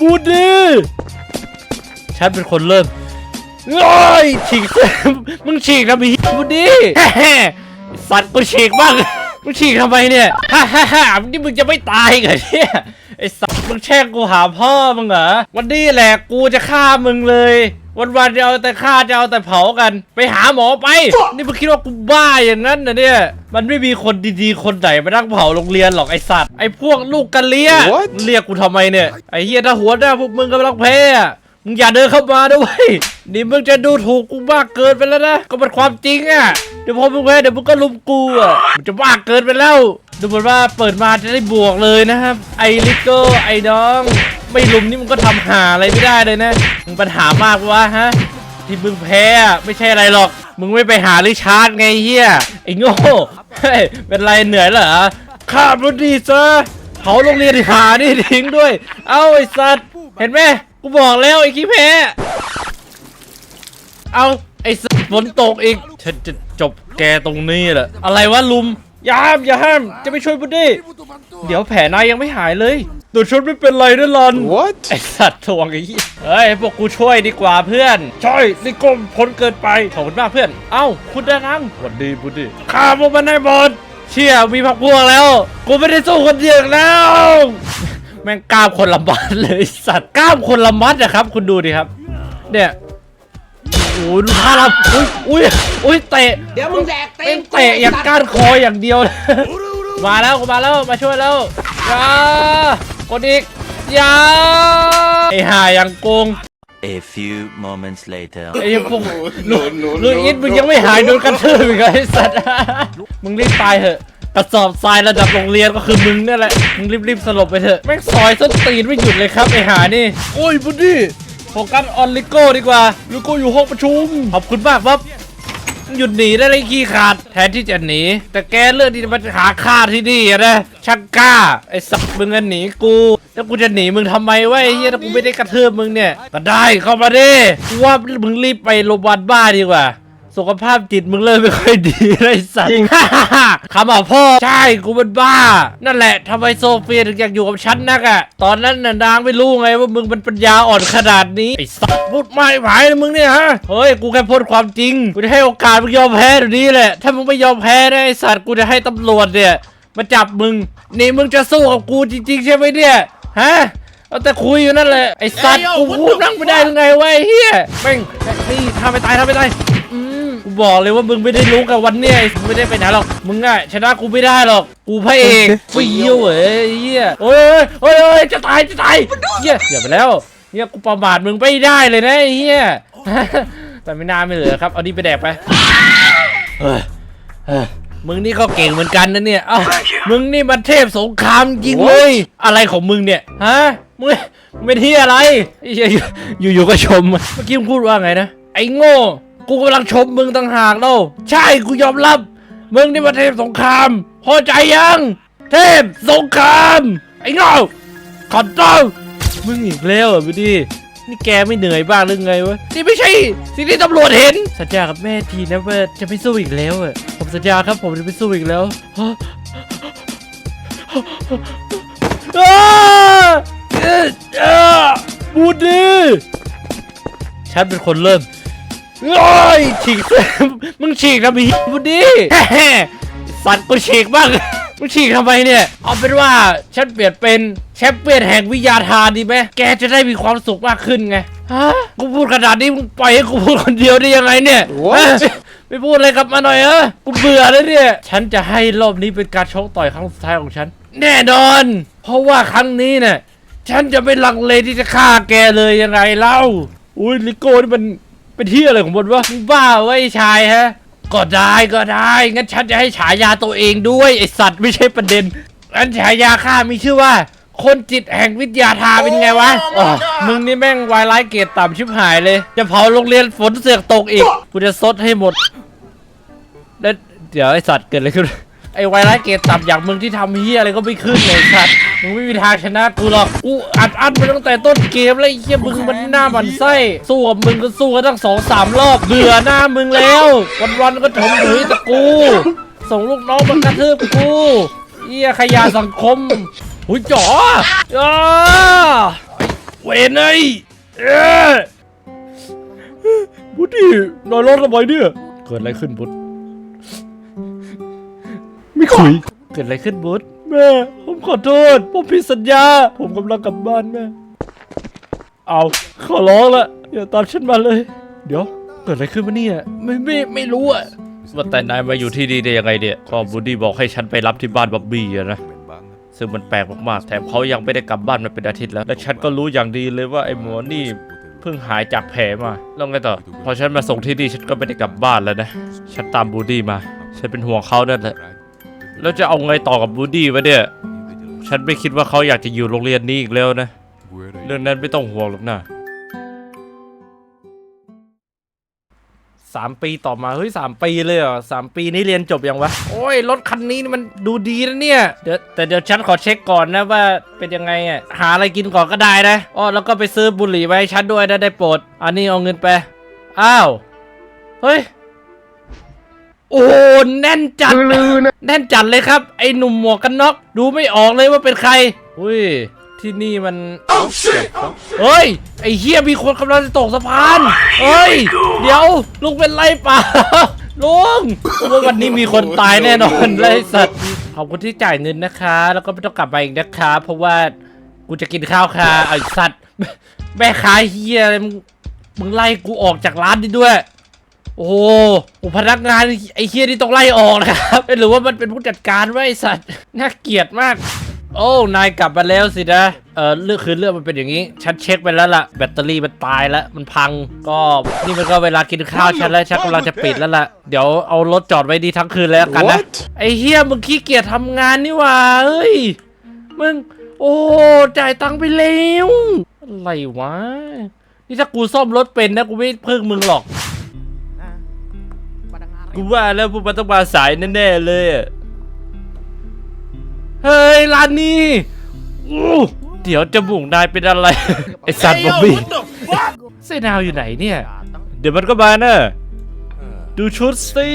บูดดีฉันเป็นคนเริ่มโอ้ยฉีกเส้นมึงฉีกทำไมบูดดีสัตว์กูฉีกบ้าง มึงฉีกทำไมเนี่ยฮ่าฮ่าฮ่านี่มึงจะไม่ตายเหรอเนี่ยไอ้สัตว์มึงแช่งกูหาพ่อมึงเหรอ วันนี้แหละกูจะฆ่ามึงเลยวันๆจะเอาแต่ฆ่าจะเอาแต่เผากัน ไปหาหมอไป นี่มึงคิดว่ากูบ้าอย่างนั้นนะเนี่ย มันไม่มีคนดีๆ คนไหนมานั่งเผาโรงเรียนหรอกไอสัตว์ ไอพวกลูกกันเลี้ย What? มึงเรียกกูทำไมเนี่ย ไอเฮียถ้าหัวหน้าพวกมึงกำลังแพ้อะมึงอย่าเดินเข้ามาด้วย นี่มึงจะดูถูกกูมากเกินไปแล้วนะ ก็เป็นความจริงอะเดี๋ยวพอมึงแพ้เดี๋ยวมึงก็ลุมกูอะมันจะมากเกินไปแล้ว ดูเหมือนว่าเปิดมาจะได้บวกเลยนะครับ ไอลิโก้ไอน้อง ไม่ลุมนี่มึงก็ทำหาอะไรไม่ได้เลยนะมึงปัญหามากวะฮะที่มึงแพ้ไม่ใช่อะไรหรอก มึงไม่ไปหาริชาร์ดไงเฮียไอ้โง่เฮ้ยเป็นไรเหนื่อยเหรอข้าบุดีซะเผาโรงเรียนหานี่ทิ้งด้วย เอ้าไอ้สัตว์เห็นไหมกูบอกแล้วไอ้ขี้แพ้เอาไอ้สัตว์ฝนตกอีกฉันจะจบแกตรงนี้แหละอะไรวะลุมอย่าห้ามอย่าห้ามจะไปช่วยบุดีเดี๋ยวแผลนายยังไม่หายเลย ตัวฉันไม่เป็นไรนะลอน What? ไอสัตว์ทวงไอ้เหี้ยเฮ้ยพวกกูช่วยดีกว่าเพื่อน ช่วยนี่ก้มพ้นเกินไป ขอบคุณมากเพื่อน เอ้า คุณได้นังหวัดดีบุดีข้าพวกมันได้หมดเชี่ยมีพักพวกแล้ว กูไม่ได้สู้คนเดียวอีกแล้ว แม่งกล้ามคนละมัดเลยไอ้สัตว์กล้ามคนละมัดอะครับ คุณดูดิครับ เนี่ยโอ้โหดูท่ารับอุ้ยอุ้ยอุ้ยเตะ เดี๋ยวมึงแดกเต็แม่มงเตะอย่างก้านคออย่างเดียวเลยมาแล้วกูมาแล้ว มาช่วยแล้วอยา กดอีกอยาไอห่ายังโกง A few moments later. ไอ้พวก no, no, ลุยอินมึงยังไม่หายโดนกระทืบอีกเหรอไอ้สัตว์ มึงรีบตายเถอะกระสอบทรายระดับโรงเรียนก็คือมึงนี่แหละ มึงรีบๆสลบไปเถอะแม่งซอยส้นตีนไม่หยุดเลยครับไอ้ห่านี่ โอ้ยบุดดี้โฟกัสออนลิโก้ดีกว่าลิโก้อยู่ห้องประชุม ขอบคุณมากครับ หยุดหนีได้เลยขี้ขาด แทนที่จะหนี แต่แกเลือกที่จะมาหาฆ่าที่นี่อะนะชักกล้า ไอ้สัตว์มึงจะหนีกู แล้วกูจะหนีมึงทำไมวะไอ้เหี้ยถ้ากูไม่ได้กระเทืบมึงเนี่ย ก็ได้เข้ามาดิกูว่ามึงรีบไปโรงพยาบาลบ้าดีกว่า สุขภาพจิตมึงเริ่มไม่ค่อยดีเลยไอ้สัตว์ จริง คำบอกพ่อ ใช่กูเป็นบ้า นั่นแหละทำไมโซเฟียถึงอยากอยู่กับฉันนักอะตอนนั้นน่ะนางไม่รู้ไงว่ามึงเป็นปัญญาอ่อนขนาดนี้ ไอ้สัตว์พูดไม่ไหวนะมึงเนี่ยฮะ เฮ้ย กูแค่พูดความจริง กูจะให้โอกาสมึงยอมแพ้เดี๋ยวนี้แหละ ถ้ามึงไม่ยอมแพ้นะไอ้สัตว์กูจะให้ตำรวจเนี่ยมาจับมึง นี่มึงจะสู้กับกูจริงๆ ใช่ไหมเนี่ย ฮะ เอาแต่คุยอยู่นั่นแหละ ไอ้สัตว์กูพูดนั่งไม่ได้หรือไงวะไอ้เฮียแม่งนี่ทำไปตายทำไปตายอืม กูบอกเลยว่ามึงไม่ได้รู้กับวันเนี้ยไอ้มึงไม่ได้ไปไหนหรอก มึงอะชนะกูไม่ได้หรอก กูพระเอกฟิวเว้ยไอ้เฮียโอ้ยโอ้ยโอ้ยจะตายจะตายเฮียเดี๋ยวไปแล้วเฮียกูประมาทมึงไม่ได้เลยนะไอ้เฮียแต่ไม่น่าไม่เหลือครับ เอานี่ไปแดกไปเฮ้ยเฮ้ยมึงนี่ก็เก่งเหมือนกันนะเนี่ยเอ้ามึงนี่มันเทพสงครามจริงเลย อะไรของมึงเนี่ย ฮะ มึงมึงเป็นที่อะไรไอ้เหี้ยอยู่อยู่ๆก็ชม เมื่อกี้มึงพูดว่าไงนะ ไอ้โง่ กูกำลังชมมึงต่างหากเล่าใช่กูยอมรับ มึงนี่มันเทพสงครามพอใจยัง เทพสงครามไอ้โง่ขอโทษมึงอีกแล้วเหรอะพี่ดีนี่แกไม่เหนื่อยบ้างหรือไงวะนี่ไม่ใช่สิ่งที่ตำรวจเห็น สัญญากับแม่ทีนะว่าจะไม่สู้อีกแล้วอะผมสัญญาครับผมจะไม่สู้อีกแล้วฮะบูดดีฉันเป็นคนเริ่ม โอ้ยฉีกเส้นมึงฉีกทำไมบูดดีแฮ่ๆสัตว์กูฉีกบ้างมึงฉีกทำไมเนี่ย เอาเป็นว่าฉันเปลี่ยนเป็นแชมเปี้ยนแห่งวิทยาทานดีไหมแกจะได้มีความสุขมากขึ้นไงฮะกูพูดขนาดนี้มึงปล่อยให้กูพูดคนเดียวได้ยังไงเนี่ย What? ฮะไม่พูดอะไรกลับมาหน่อยเออกูเบื่อแล้วเนี่ย ฉันจะให้รอบนี้เป็นการชกต่อยครั้งสุดท้ายของฉัน แน่นอน เพราะว่าครั้งนี้เนี่ยฉันจะไม่ลังเลที่จะฆ่าแกเลยยังไงเล่า อุ้ยลิโก้นี่มัน เป็นที่อะไรของมันวะมึงบ้าไวะไอ้ชายฮะ ก็ได้ก็ได้ งั้นฉันจะให้ฉายาตัวเองด้วยไอสัตว์ไม่ใช่ประเด็นงั้นฉายาข้ามีชื่อว่า คนจิตแห่งวิทยาทาเป็นไงวะอ๋อมึงนี่แม่งวายร้ายเกรดต่ำชิบหายเลย จะเผาโรงเรียนฝนเสือกตกอีก กูจะซดให้หมดแล้วเดี๋ยวไอสัตว์เกิดอะไรขึ้น ไอไวรัสเกรดต่ำอย่างมึงที่ทำเฮียอะไรก็ไม่ขึ้นเลยสัตว์มึงไม่มีทางชนะกูหรอกกูอัดอัดมาตั้งแต่ต้นเกมแล้วไอ้เฮียมึงมันหน้ามันไส้สู้กับมึงก็สู้กันตั้งสองสามรอบเบื่อหน้ามึงแล้ว วันวันๆก็ถมถุยแต่กู ส่งลูกน้องมากระทืบกูเหี้ยขยะสังคมหุยจ๋ออ้าเวนไอ้เอ้ยบุตรีนอนรถทำไมเนี่ยเกิดอะไรขึ้นบุตร ไม่คุย เกิดอะไรขึ้นบุตรแม่ ผมขอโทษ ผมผิดสัญญา ผมกำลังกลับบ้านแม่ เอาขอร้องละอย่าตามฉันมาเลย เดี๋ยว เกิดอะไรขึ้นวะเนี่ยไม่ไม่ไม่รู้อะว่าแต่นายมาอยู่ที่นี่ได้ยังไงเนี่ยก็บูดดี้บอกให้ฉันไปรับที่บ้านบ๊อบบี้อะนะ ซึ่งมันแปลกมากๆ แถมเขายังไม่ได้กลับบ้านมาเป็นอาทิตย์แล้ว และฉันก็รู้อย่างดีเลยว่าไอ้หมอนี่เพิ่งหายจากแผลมาแล้วไงต่อ พอฉันมาส่งที่นี่ฉันก็ไม่ได้กลับบ้านแล้วนะ ฉันตามบูดดี้มา ฉันเป็นห่วงเขานั่นแหละ แล้วจะเอาไงต่อกับบูดดี้วะเนี่ย ฉันไม่คิดว่าเขาอยากจะอยู่โรงเรียนนี้อีกแล้วนะ เรื่องนั้นไม่ต้องห่วงหรอกนะสามปีต่อมา เฮ้ยสามปีเลยเหรอสามปีนี้เรียนจบยังวะ โอ้ย รถคันนี้นี่มันดูดีนะเนี่ย เดี๋ยวแต่เดี๋ยวฉันขอเช็คก่อนนะว่าเป็นยังไงอะ หาอะไรกินก่อนก็ได้นะอ๋อแล้วก็ไปซื้อบุหรี่ไว้ให้ฉันด้วยนะได้โปรด อันนี้เอาเงินไป อ้าว เฮ้ย โอ้แน่นจัดแน่นจัดเลยครับ ไอ้หนุ่มหมวกกันน็อกดูไม่ออกเลยว่าเป็นใครอุ้ยที่นี่มันเฮ้ย ไอ้เฮียมีคนกำลังจะตกสะพานเฮ้ย เดี๋ยวลุงเป็นไรเปล่าลุงว่าวันนี้มีคนตายแน่นอนเลยไอ้สัตว์ขอบคุณที่จ่ายเงินนะคะ แล้วก็ไม่ต้องกลับมาอีกนะคะ เพราะว่ากูจะกินข้าวค่ะไอ้สัตว์แม่ค้าเฮียอะไรมึงมึงไล่กูออกจากร้านนี้ด้วย โอ้โหพนักงานไอ้เฮียนี่ต้องไล่ออกนะครับหรือว่ามันเป็นผู้จัดการไว้ไอ้สัตว์น่าเกลียดมาก โอ้นายกลับมาแล้วสินะเออเรื่องคือเรื่องมันเป็นอย่างนี้ ฉันเช็คไปแล้วล่ะ แบตเตอรี่มันตายแล้ว มันพัง ก็นี่มันก็เวลากินข้าวฉันแล้วฉันกำลังจะปิดแล้วล่ะ เดี๋ยวเอารถจอดไว้ดีทั้งคืนเลยแล้วกันนะ ไอ้เฮียมึงขี้เกียจทำงานนี่หว่าเฮ้ย มึง โอ้จ่ายตังค์ไปแล้ว อะไรวะ นี่ถ้ากูซ่อมรถเป็นนะกูไม่พึ่งมึงหรอก กูว่าแล้วพวกมันต้องมาสายแน่ๆเลยอะเฮ้ยร้านนี้อู้เดี๋ยวจมูกนายเป็นอะไร ไอสัตว์บอบบี้เซนาวอยู่ไหนเนี่ย เดี๋ยวมันก็มานะดูชุดสิ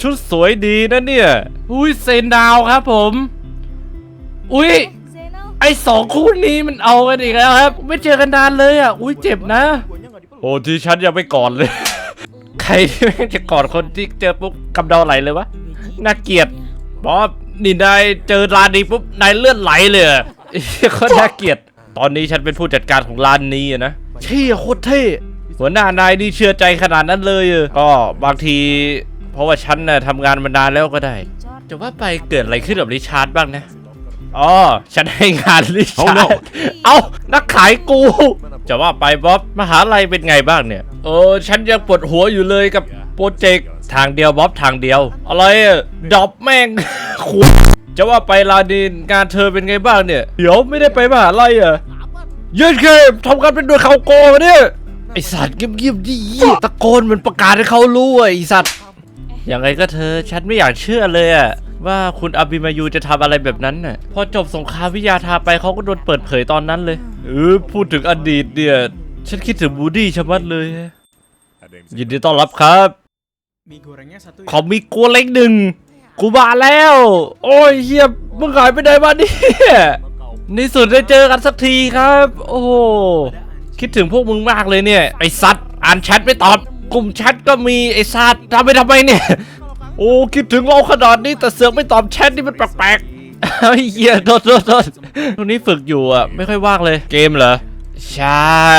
ชุดสวยดีนะเนี่ย อุ้ยเซนาวครับผม อุ้ยไอสองคู่นี้มันเอากันอีกแล้วครับ ไม่เจอกันนานเลยอะ อุ้ยเจ็บนะ โอ้ที่ฉันยังไม่ก่อนเลย ใครที่แม่งจะกอดคนที่เจอปุ๊บกำเดาไหลเลยวะน่าเกลียดบ๊อบนี่นายเจอร้านนี้ปุ๊บนายเลือดไหลเลยอะไอ้เหี้ยโคตรน่าเกลียด ตอนนี้ฉันเป็นผู้จัดการของร้านนี้อะนะเชี่ยโคตรเท่หัวหน้านายนี่เชื่อใจขนาดนั้นเลยอะก็บางที เพราะว่าฉันน่ะทำงานมานานแล้วก็ได้ จะว่าไปเกิดอะไรขึ้นกับริชาร์ดบ้างนะอ๋อฉันให้งานริชาร์ด เอ้านักขายกู จะว่าไปบ๊อบมหาลัยเป็นไงบ้างเนี่ย เออ ฉันยังปวดหัวอยู่เลยกับโปรเจกต์ทางเดียวบ๊อบทางเดียว อะไรอะดรอปแม่งขุดจะว่าไปลาดินงานเธอเป็นไงบ้างเนี่ย เดี๋ยวไม่ได้ไปมหาลัยเหรอะยืนเคมทำกันเป็นโดยเขาโกงเนี่ยไอสัตว์เงียบๆดิตะโกนเหมือนประกาศให้เขารู้อะไอสัตว์อย่างไรก็เธอฉันไม่อยากเชื่อเลยอะว่าคุณอาบิมายูจะทำอะไรแบบนั้นน่ะพอจบสงครามวิทยาทาไปเขาก็โดนเปิดเผยตอนนั้นเลยเออพูดถึงอดีตเนี่ย ฉันคิดถึงบูดี้ชะมัดเลยยินดีต้อนรับครับ Mie gorengnya satu ขอมีกัวเล็กหนึ่งกูมาแล้ว โอ้ยเฮียมึงหายไปไหนมาเนี่ยในสุดได้เจอกันสักทีครับ โอ้โหคิดถึงพวกมึงมากเลยเนี่ย ไอสัตว์อ่านแชทไม่ตอบ กลุ่มแชทก็มีไอสัตว์ทำไปทำไมเนี่ย โอ้คิดถึงเราขนาดนี้แต่เสือกไม่ตอบแชทนี่มันแปลกๆไอ้เหี้ยโทษโทษโทษตรงนี้ฝึกอยู่อะ ไม่ค่อยว่างเลยเกมเหรอ ใช่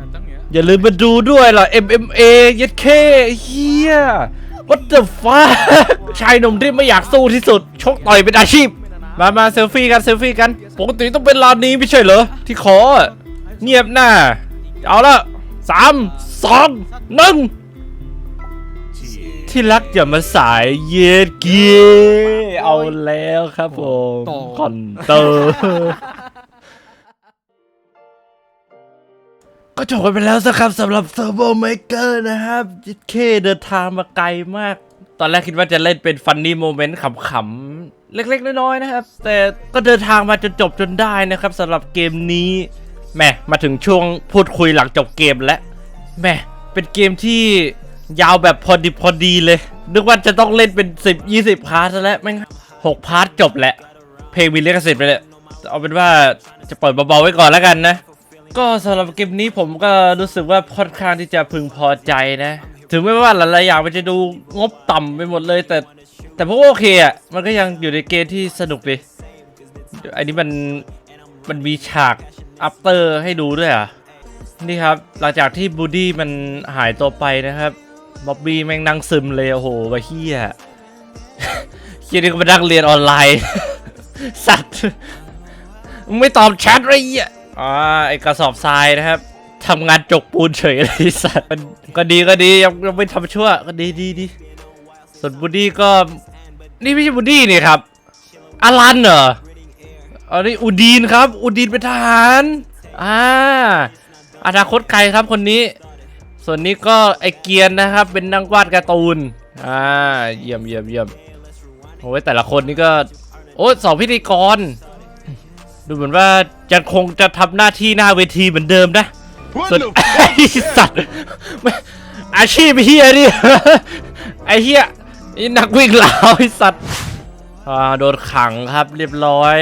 datang ya อย่าลืมมาดูด้วยล่ะ MMA ยัดเคเฮีย What the fuck ชายหนุ่มที่ไม่อยากสู้ที่สุด ชกต่อยเป็นอาชีพ มามาเซลฟี่กันเซลฟี่กันปกติต้องเป็นร้านนี้ไม่ใช่เหรอ ที่ขออะเงียบหน้า เอาละสามสองหนึ่งที่รักอย่ามาสายเย็ดเกียเอาแล้วครับผมต่อคอนเตอร์ ก็จบกันไปแล้วสิครับสำหรับ Turbo Maker นะครับยิดเคเดินทางมาไกลมาก ตอนแรกคิดว่าจะเล่นเป็นฟันนี่โมเมนต์ขำๆ เล็กๆ น้อยๆ นะครับ แต่ก็เดินทางมาจนจบจนได้นะครับสำหรับเกมนี้แหม่มาถึงช่วงพูดคุยหลังจบเกมแล้วแหม่เป็นเกมที่ยาวแบบพอดีพอดีเลย นึกว่าจะต้องเล่นเป็น 10 20 พาร์ทแล้วแม่งหกพาร์ทจบแหละ เพลงมีลิขสิทธิ์ไปเลยเอาเป็นว่าจะเปิดเบาๆไว้ก่อนแล้วกันนะ ก็สำหรับเกมนี้ผมก็รู้สึกว่าค่อนข้างที่จะพึงพอใจนะ ถึงแม้ว่าหลายๆอย่างมันจะดูงบต่ำไปหมดเลย แต่แต่พวกโอเคอะมันก็ยังอยู่ในเกมที่สนุกดีอันนี้มันมันมีฉากอัปเตอร์ให้ดูด้วยอะนี่ครับ หลังจากที่บูดี้มันหายตัวไปนะครับบ๊อบบี้แม่งนั่งซึมเลยโอ้โหวะเฮียเฮียนี่ก็มานั่งเรียนออนไลน์ สัตว์ ไม่ตอบแชทไรเลย อ่าไอกระสอบทรายนะครับทำงานจกปูนเฉยเลยไอ้สัตว์มันก็ดีก็ดียังยังไม่ทำชั่วก็ดีดีดีส่วนบูดี้ก็ นี่ไม่ใช่บูดี้นี่ครับอารันเหรออันนี้อูดีนครับ อูดีนเป็นทหารอ่าอนาคตไกลครับคนนี้ ส่วนนี้ก็ไอเกียนนะครับ เป็นนักวาดการ์ตูนอ่าเยี่ยมเยี่ยมเยี่ยมโอ้ยแต่ละคนนี่ก็ โอ้สองพิธีกร ดูเหมือนว่าจะคงจะทำหน้าที่หน้าเวทีเหมือนเดิมนะส่วนไอ้สัตว์อาชีพเฮียนี่ไอ้เฮียนี่นักวิ่งเหลาไอ้สัตว์อ่าโดนขังครับเรียบร้อย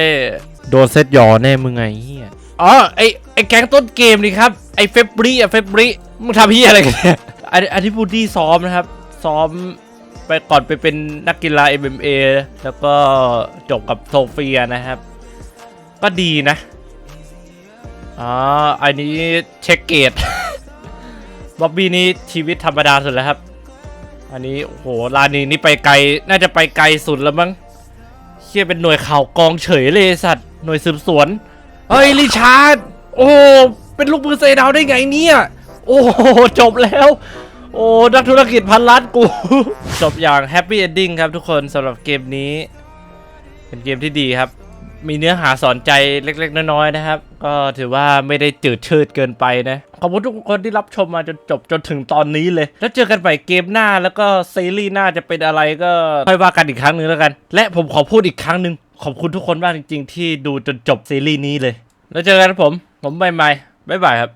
โดนเซตหยอแน่มึงไงเฮียอ๋อไอไอแก๊งต้นเกมนี่ครับไอเฟบรีอะเฟบรีมึงทำเฮียอะไรกันเนี่ยอันอันที่บูดี้ซ้อมนะครับ ซ้อมไปก่อนไปเป็นนักกีฬา MMA แล้วก็จบกับโซเฟียนะครับ ก็ดีนะอ๋ออันนี้เช็คเกตบ๊อบบี้นี่ชีวิตธรรมดาสุดแล้วครับ อันนี้โหลานีนี่ไปไกล น่าจะไปไกลสุดแล้วมั้งเชี่ยเป็นหน่วยข่าวกองเฉยเลยสัตว์ หน่วยสืบสวน เฮ้ยริชาร์ด โอ้ เป็นลูกมือเซดาวได้ไงเนี่ย โอ้จบแล้ว โอ้ นักธุรกิจพันล้านกู จบอย่างแฮปปี้เอนดิ้งครับทุกคนสำหรับเกมนี้ เป็นเกมที่ดีครับ มีเนื้อหาสอนใจเล็ก ๆ น้อยๆนะครับ ก็ถือว่าไม่ได้จืดชืดเกินไปนะ ขอบคุณทุกคนที่รับชมมาจนจบจนถึงตอนนี้เลย แล้วเจอกันใหม่เกมหน้าแล้วก็ซีรีส์หน้าจะเป็นอะไรก็ค่อยว่ากันอีกครั้งหนึ่งแล้วกัน และผมขอพูดอีกครั้งหนึ่งขอบคุณทุกคนมากจริง ๆ ที่ดูจนจบซีรีส์นี้เลย แล้วเจอกันครับผม ผมใหม่ๆบ๊ายบายครับ